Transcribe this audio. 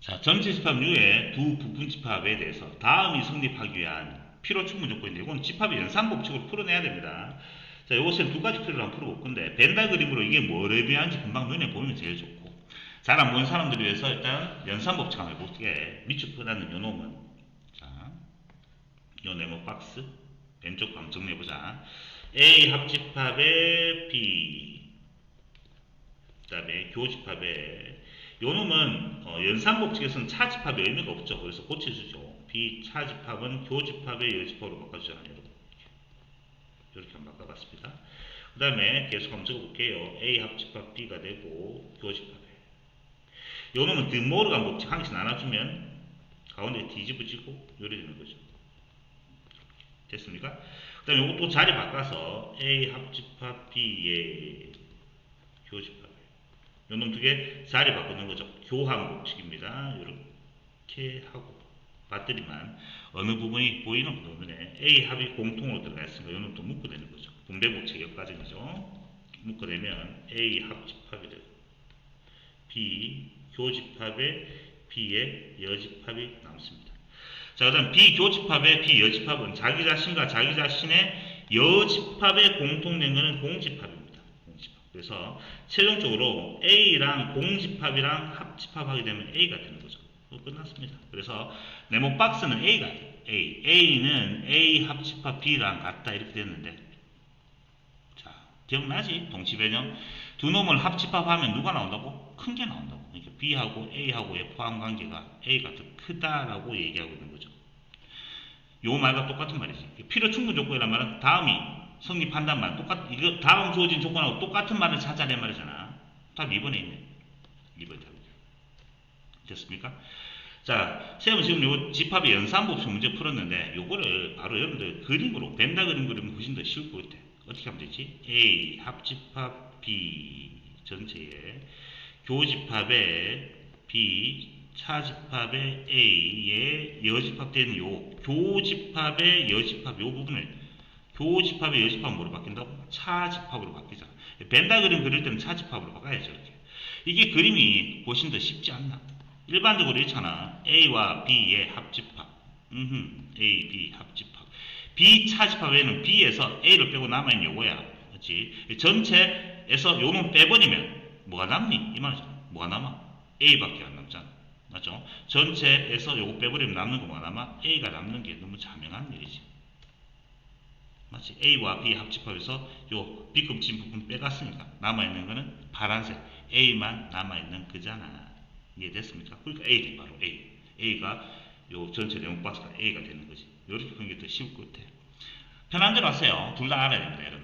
자, 전체 집합 이후에 두 부분 집합에 대해서 다음이 성립하기 위한 필요 충분 조건인데 이건 집합의 연산 법칙으로 풀어내야 됩니다. 자, 이것은 두 가지 필요로 한번 풀어볼 건데 벤달 그림으로 이게 뭐를 의미하는지 금방 눈에 보이면 제일 좋고 잘 안 보는 사람들을 위해서 일단 연산 법칙 한번 해볼게. 밑줄 표라는 요 놈은 자, 요 네모 박스 왼쪽 한번 정리해보자. A 합집합의 B 그 다음에 교집합의 요 놈은 어, 연산법칙에서는 차집합의 의미가 없죠. 그래서 고쳐주죠. 비차집합은 교집합의 여집합으로 바꿔주잖아요. 여러분. 이렇게 한번 바꿔봤습니다. 그 다음에 계속 한번 적어볼게요. A 합집합 B가 되고 교집합에 요 놈은 드모르간 법칙 한 개씩 나눠주면 가운데 뒤집어지고 요래 되는 거죠. 됐습니까? 그 다음에 요것도 자리 바꿔서 A 합집합 B의 교집합 요놈 두 개 자리 바꾸는 거죠. 교환 법칙입니다. 이렇게 하고 배터리만 어느 부분이 보이는 부분에 A 합이 공통으로 들어가 있으니까 요놈 또 묶어내는 거죠. 분배 법칙 역과정이죠. 묶어내면 A 합 집합이 되고 B 교집합의 B의 여집합이 남습니다. 자, 그 다음 비교집합의 비여집합은 자기 자신과 자기 자신의 여집합의 공통된 것은 공집합입니다. 그래서 최종적으로 A랑 공집합이랑 합집합하게 되면 A가 되는 거죠. 끝났습니다. 그래서 네모 박스는 A가 돼요. A. A는 A 합집합 B랑 같다 이렇게 됐는데 자, 기억나지? 동치배념. 두 놈을 합집합하면 누가 나온다고? 큰 게 나온다고. 그러니까 B하고 A하고의 포함 관계가 A가 더 크다라고 얘기하고 있는 거죠. 요 말과 똑같은 말이지. 필요 충분 조건이란 말은 다음이 성립한단 말. 똑같, 이거 다음 주어진 조건하고 똑같은 말을 찾아낸 말이잖아. 답 2번에 있네. 2번 답이죠. 됐습니까? 자, 시험은 지금 요 집합의 연산법칙 문제 풀었는데 요거를 바로 여러분들 그림으로 벤다 그림 그리면 훨씬 더 쉬울 것 같아. 어떻게 하면 되지? A 합집합 B 전체에 교집합의 B 차집합의 A의 여집합되는 요 교집합의 여집합 요 부분을 교집합의 여집합 뭐로 바뀐다고? 차집합으로 바뀌잖아. 벤다 그림 그릴 때는 차집합으로 바꿔야죠. 이렇게. 이게 그림이 훨씬 더 쉽지 않나? 일반적으로 있잖아. A와 B의 합집합. 음, A, B 합집합. B 차집합 에는 B에서 A를 빼고 남아있는 요거야. 그렇지? 전체에서 요놈 빼버리면 뭐가 남니? 이 말이잖아. 뭐가 남아? A밖에 안 남잖아. 맞죠? 전체에서 요거 빼버리면 남는 거 뭐가 남아? A가 남는 게 너무 자명한 일이지. 마치 A와 B 합집합에서 요 B급진 부분 빼갔으니까 남아있는 거는 파란색 A만 남아있는 그잖아. 이해됐습니까? 그러니까 A 바로 A. A가 요 전체 내용 박스가 A가 되는 거지. 이렇게 푸는 게 더 쉬울 것 같아. 편한 대로 하세요. 둘 다 알아야 됩니다.